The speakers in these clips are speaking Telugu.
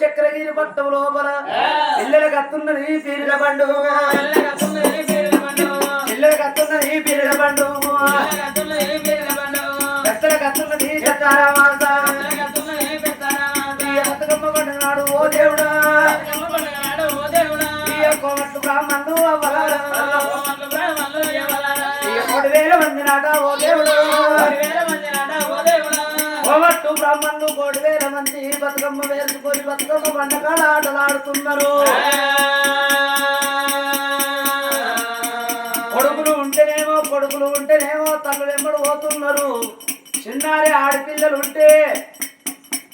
చక్రగిరి పట్టం లోపల పిల్లల కత్తున్నది పీరిల బండు. పిల్లల కత్తున్నది పీరిల బండు. పెద్దల కత్తున్నది చట్టారామాస ఈ బతుకమ్మ పండుగ నాడు ఓ దేవుడా. కోమట్లు బ్రాహ్మణులు వేల మంది నాట ఓ దేవుడు. కోమట్టు బ్రాహ్మణులు కోటి వేల మంది బతుకమ్మ వేసుకొని బతుకమ్మ పండగల ఆటలాడుతున్నారు కొడుకులు ఉంటేనేమో కొడుకులు ఉంటేనేమో తల్లులు ఎంబడి పోతున్నారు. చిన్నారి ఆడపిల్లలు ఉంటే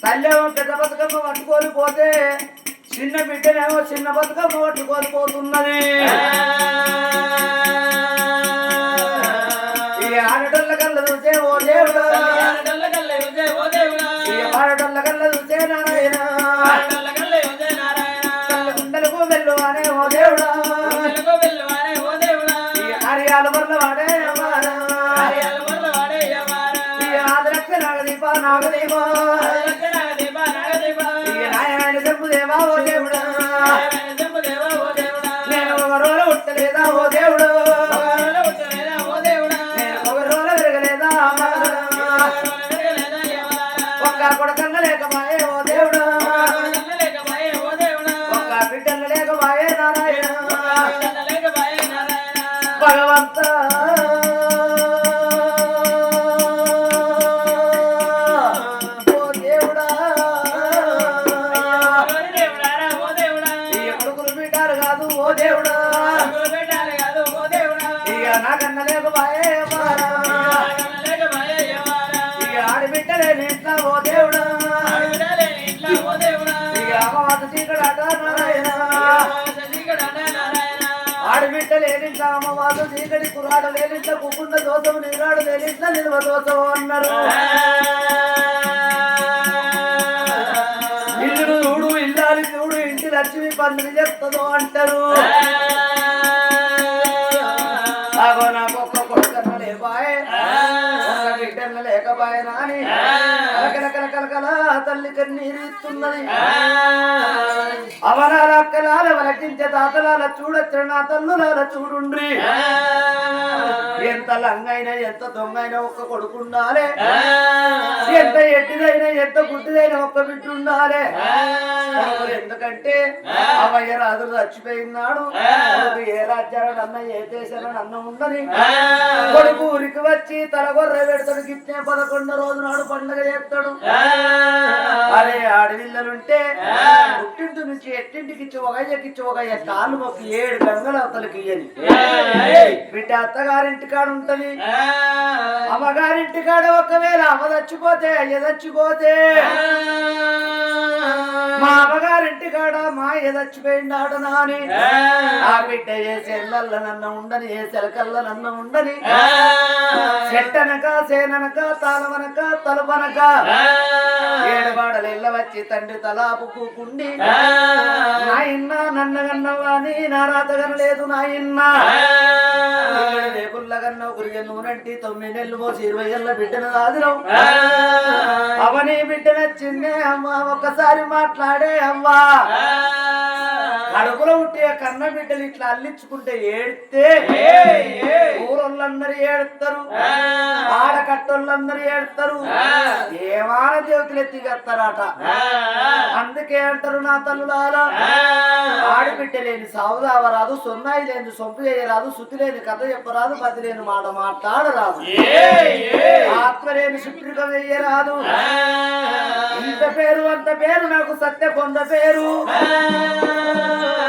తల్లేమో పెద్ద బతుకమ్మ పట్టుకొని పోతే చిన్న బిడ్డనేమో చిన్న బతుకమ్మ పట్టుకొని పోతున్నది. ఈ నాయనాయన చెప్పు దేవా ఓ దేవుడా. నేను ఒక రోజు ఉట్టలేదా ఓ దేవుడు. నేను ఒక రోజు విరగలేదా. ఒక్క కొడకన్న లేకమాయే ఓ దేవుడు. ఒక్క బిడ్డన్న లేకమాయే నారాయణ. భగవంత ఆడబిడ్డ లేనింట అమ్మవారు చీకటి కురాడ లేనింట కుకుండ దోషము నీరాడు లేనింట నిల్వ దోషము అన్నారు ఇల్లు చూడు ఇల్లాలి చూడు ఇంటి లక్ష్మి పన్నులు చెప్తాదో అంటారు. లేకపాయే నాని కలకల తల్లి కన్నీరు ఇస్తున్నది అవనాల అక్కలాల వలకించే తాతలాల చూడొచ్చు నా తల్లులాల చూడుండ్రి. ఎంత లంగైనా ఎంత దొంగైనా ఒక్క కొడుకుండాలే ఎంత ఎట్టిదైనా ఎంత గుడ్డిదైనా ఒక్క బిడ్డ ఉండాలే. ఎందుకంటే అవయ్య రాజు చచ్చిపోయినాడు ఏ రాజ్యాలను అన్న ఏ దేశాలను అన్న ఉండని. కొడుకు ఊరికి వచ్చి తల గొర్రె పెడతాడు గిట్టే పదకొండు రోజు నాడు పండుగ చేస్తాడు. అరే ఆడవిల్లలుంటే పుట్టింటి నుంచి ఎట్టింటికి ఇచ్చి ఒక ఎక్కిచ్చి ఒక కాళ్ళు మొక్కి ఏడు గంగలు అవతలకి ఇయ్యని. బిడ్డ అత్తగారింటి కాడ ఉంటది. అమ్మగారింటి కాడ ఒకవేళ అమ్మ చచ్చిపోతే అయ్య చచ్చిపోతే. మా అమ్మగారింటి కాడ మా అయ్య చచ్చిపోయిందాడు నాని. ఆ. బిడ్డ ఏ సెల్లల్ల నన్న ఉండని ఏ సెలకల్ల నన్న ఉండని. చెట్టనక సేననక తాళవనక తలుపనక. ఏడుబాడలు ఇళ్ళ వచ్చి తండ్రి తలాపు కూకుండి. నాయన్న నన్న గన్నవాని నా రాత లేదు నాయన్న రేపుల్ల గన్న గురిగ నూనెంటి తొమ్మిది నెలలు పోసి ఇరవై ఏళ్ళ బిడ్డను దాదిరం అవని బిడ్డ నచ్చిందే అమ్మ ఒక్కసారి మాట్లాడే అమ్మా. 哎。కడుపులో ఉంటే కన్న బిడ్డలు ఇట్లా అల్లించుకుంటే ఏడితే ఊరోళ్ళందరూ ఏడుస్తారు. ఆడకట్టోళ్ళందరూ ఏడుస్తారు. ఏమాన దేవతలు ఎత్తిగత్తారట అందుకే అంటారు నా తల్లులారా. ఆడబిడ్డ లేని సావుదావరాదు సొన్నాయి లేని సొంపు చేయరాదు శుద్ధి లేని కథ చెప్పరాదు పది లేని మాట మాట్లాడరాదు. ఆత్మ లేని శుక్రిక వేయరాదు. ఇంత పేరు అంత పేరు నాకు సత్య కొంద పేరు.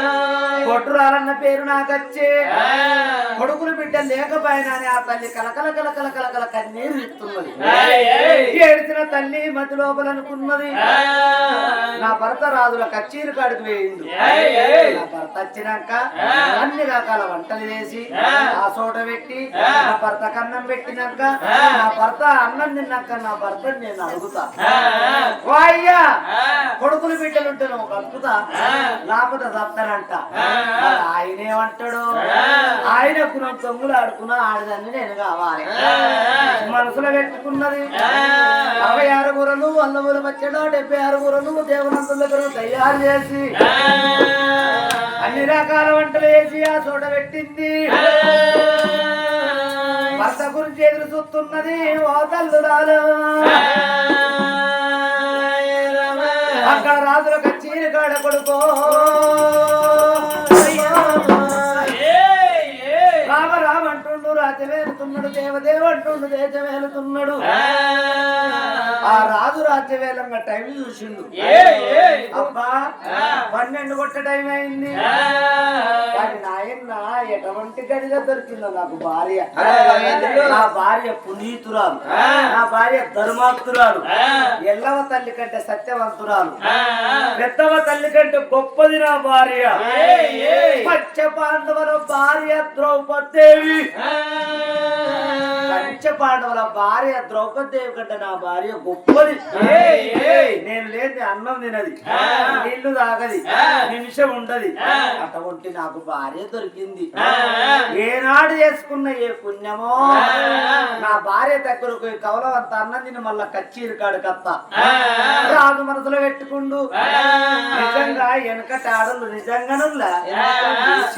Shalom. కొట్టురాలన్న పేరు నాకు వచ్చే కొడుకులు బిడ్డ లేకపోయినా ఆ తల్లి కలకల కలకల కలకల కన్నీరు ఇస్తున్నది ఏడిచిన తల్లి మధ్య లోపల అనుకున్నది. నా భర్త రాజుల కచ్చీరు కాడికి వేయిండు నా భర్త వచ్చినాక అన్ని రకాల వంటలు చేసి ఆ. చోట పెట్టి నా భర్త కన్నం పెట్టినాక నా భర్త అన్నం తిన్నాక నా భర్త నేను అడుగుతా. అయ్యా! కొడుకులు బిడ్డలు ఉంటే నువ్వు బతుకుతా లేకపోతే మరి ఆయన ఏమంటాడు ఆయన గుణం తొంగులు ఆడుకున్నా ఆడదాన్ని నేను కావాలి. మనసులో పెట్టుకున్నది. అరవై ఆరు గురలు వంద ఊరు వచ్చాడు డెబ్బై ఆరు గురలు దేవనంతుల దగ్గర తయారు చేసి అన్ని రకాల వంటలు వేసి ఆ చోట పెట్టింది. భర్త గురించి ఎదురు చూస్తున్నది ఓ తల్లురాలు అక్కడ రాజుల కచ్చీరి కాడ కొడుకో. టైం చూసిండు అబ్బా పన్నెండు కొట్ట టైం అయింది. కానీ నాయన ఎటువంటి గడిగా దొరికిందో నాకు భార్య. నా భార్య పునీతురాలు. నా భార్య ధర్మాత్తురాలు ఎల్లవ తల్లి కంటే సత్యవంతురాలు. పెద్దవ తల్లి కంటే గొప్పది నా భార్య. పంచ పాండవుల భార్య ద్రౌపదేవి. పంచ పాండవుల భార్య ద్రౌపదేవి కంటే నా భార్య గొప్పది. నేను లేని అన్నం తినది. నీళ్ళు తాగది. నిమిషం ఉండది. అటువంటి నాకు భార్య దొరికింది. ఏనాడు చేసుకున్న ఏ పుణ్యమో నా భార్య దగ్గరకు ఈ కవలవంత అన్నం తిని మళ్ళా కచ్చీరు కాడు కత్త రాజు మనసులో పెట్టుకుండు. నిజంగా వెనకటి ఆడలు నిజంగానులా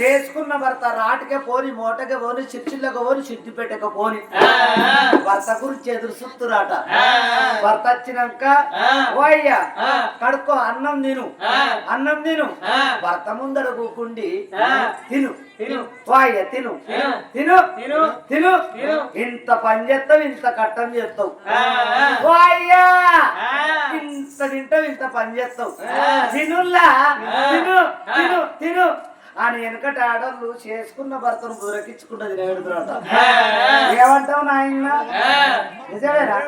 చేసుకున్న భర్త రాటికే పోని మోటకే పోని చిర్చిళ్ళకి పోని సిద్ధి పెట్టక పోని. భర్త గురించి ఎదురు సుత్తురాట భర్త వచ్చినాక ఓ అయ్యా కడుక్కో అన్నం తిను. అన్నం తిను. భర్త ముందర కూకుండి తిను. అయ్యా తిను. తిను. తిను. ఇంత పని చేస్తావు ఇంత కట్టం చేస్తావు. ఇంత తింటావు ఇంత పని చేస్తావు. తినుల్లా? తిను తిను తిను. అని వెనకటి ఆడళ్ళు చేసుకున్న భర్తను బురకించుకుంటది నేడుతున్నట ఏమంటావు నాయన? నిజమేనా?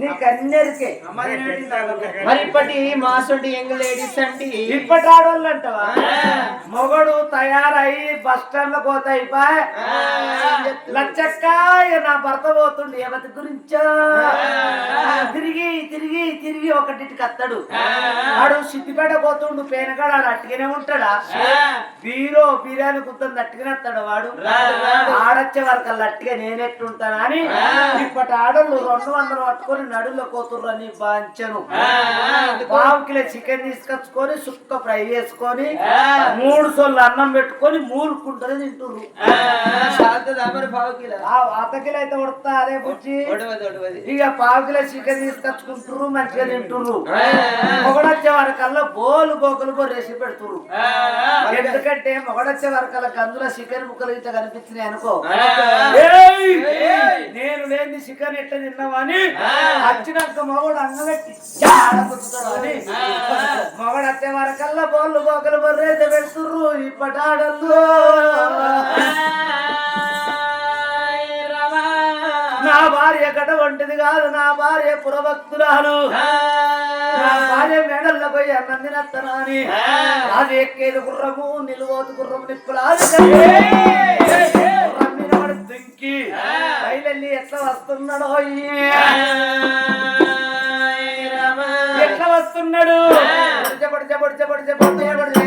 నీ కన్నెరికే మరి? ఇప్పటి మాసండి యంగ్ లేడీస్ అండి ఇప్పటి ఆడవాళ్ళు అంటావా? మొగడు తయారై బస్ స్టాండ్లో పోతే అయిపోయి లచ్చక్క నా భర్త పోతుండు ఎవరి గురించో. తిరిగి తిరిగి తిరిగి ఒకటికి అత్తడు. ఆడు సిద్దిపేట పోతుండు. పేనగాడు ఆడు అట్టుగానే ఉంటాడా? బీరో బిర్యానీ కుత్తుంది అట్టుగానే వస్తాడు వాడు. ఆడొచ్చే వరకు అట్టుగా నేనెట్టుంటానా అని ఇప్పటి ఆడళ్ళు రెండు వందలు పట్టుకొని నడుల్లో కోతుర్రు అని బాంచను. పావు కిలో చికెన్ తీసుకొచ్చుకొని సుక్క ఫ్రై చేసుకొని మూడు సొల్లు అన్నం పెట్టుకొని మూలుకుంటారు తింటుర్రు. శాంతదా మరి పావు కిలో? ఆ అత కిలో అయితే ఉడతా అదే ఒడవది ఇక పావు కిలో చికెన్ తీసుకొచ్చుకుంటుర్రు మంచిగా తింటుర్రు. మొగడొచ్చే వరకల్లా బోలు బోకలు బొర్రేసి పెడుతుర్రు ఎందుకంటే మొగడొచ్చే వరకల్లా గందులో చికెన్ ముక్కలు ఇట్లా కనిపించినాయి అనుకో! నేను లేని చికెన్ ఎట్లా తిన్నావని వచ్చినాక మగడు అంగబెట్టి జాడగొట్టుతాడు అని మగడు వచ్చే వరకల్లా బోళ్ళు బోకలు బొర్రేసి పెడుతుర్రు ఇప్పటి ఆడళ్ళు నా భార్య వంటిది కాదు నా భార్య పురభక్తురాలు. నా భార్య మెడల్లో పోయి అన్నం తినత్తనా అని అది ఎక్కేది గుర్రము నిలువోతు గుర్రము నిప్పులాది దుంకి. బయలెల్లి ఎట్లా వస్తున్నాడో. ఎట్లా వస్తున్నాడు? పొడిచ పొడిచ పొడిచ పొడిచ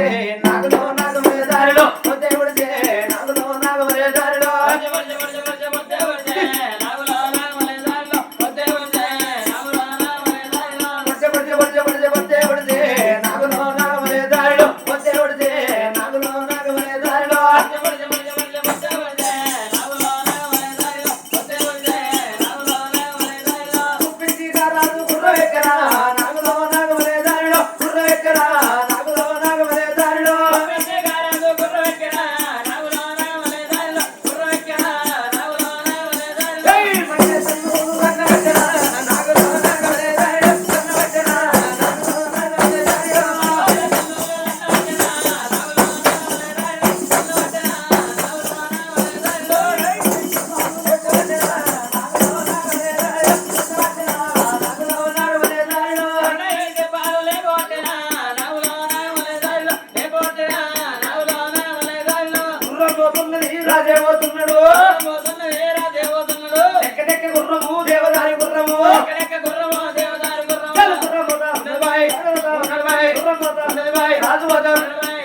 రాజు వదం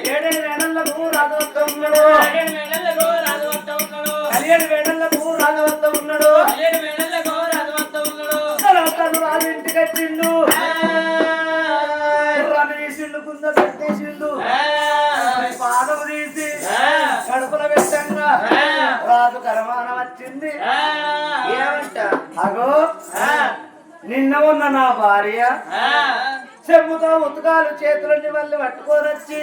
ఏడేడు వేడలకు రాజు వద్ద ఉన్నాడు పదిహేడు వేడలకు రాజు వద్ద ఉన్నాడు తను రాజు ఇంటికి వచ్చిండు రాజు చేసిండు కుంద పెట్టేసిండు పాదము తీసి కడుపుల పెట్టంగా రాజు కరమానం వచ్చింది ఏమంట అగో నిన్న ఉన్న నా భార్య చెమ్ముతో ఉతకాలు చేతులని మళ్ళీ పట్టుకొని వచ్చి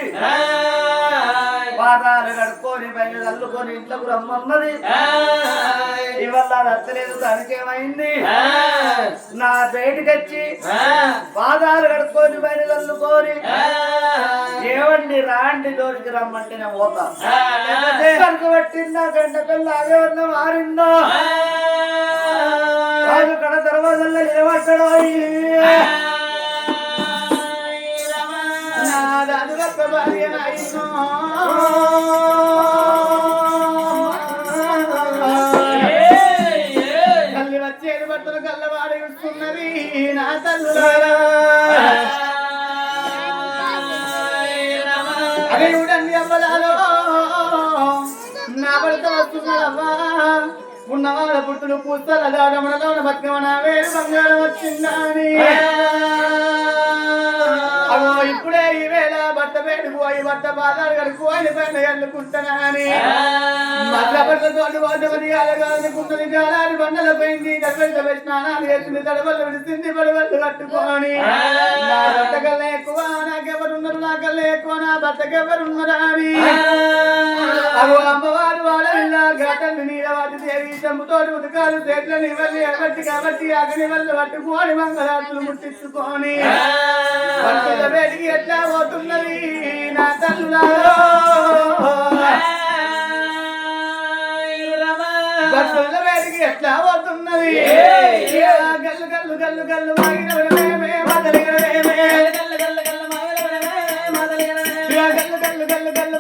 పాదాలు కడుక్కొని పైన చల్లుకొని ఇంట్లోకి రమ్మన్నది. ఇవాళ రచ్చలేదు దానికేమైంది నా బయటికి వచ్చి పాదాలు కడుక్కొని పైన చల్లుకొని ఏమండి రాండి జోలికి రమ్మంటే నేను పోతా. కనుక పట్టిందా గంట పిల్ల అదే ఉన్న మారిందో రాజు కడ దర్వాజల్లో నిలబడ్డాడు ఉన్నవాళ్ళ పుట్టులు పూస్తల దాడమడలో బతుకమన వేరు బంగారం వచ్చిందని అగో ఇప్పుడే ఇవే. వేళ భర్త బాధాలు కడుక్కోని పైన ఎల్లుకుంటానని మళ్ళా భర్త తోటి వాటమని అనుకుంటుంది గాలాలు బండల పోయింది. స్నానాలు చేసింది తడవలు పడవలు కట్టుకొని. నా భర్త కల్లా ఎక్కువ నాకెవరున్నారు నా కల్లా ఎక్కువ నా భర్తకి ఎవరున్నారా అని అమ్మవారు వాడల్లా ఘటన నీలవాటి దేవి చెంబుతోటి ఉతకాలు చేతులని వెళ్ళి ఎగట్టి కాబట్టి అగని వల్ల పట్టుకొని మంగళాతులు ముట్టించుకొని. ఎట్లా పోతున్నది? నా తల్లులారో భర్తల వేడికి ఎట్లా పోతున్నది? గల్లు గల్లు గల్లు గల్లు గల్లు గల్లు గల్లు గల్లు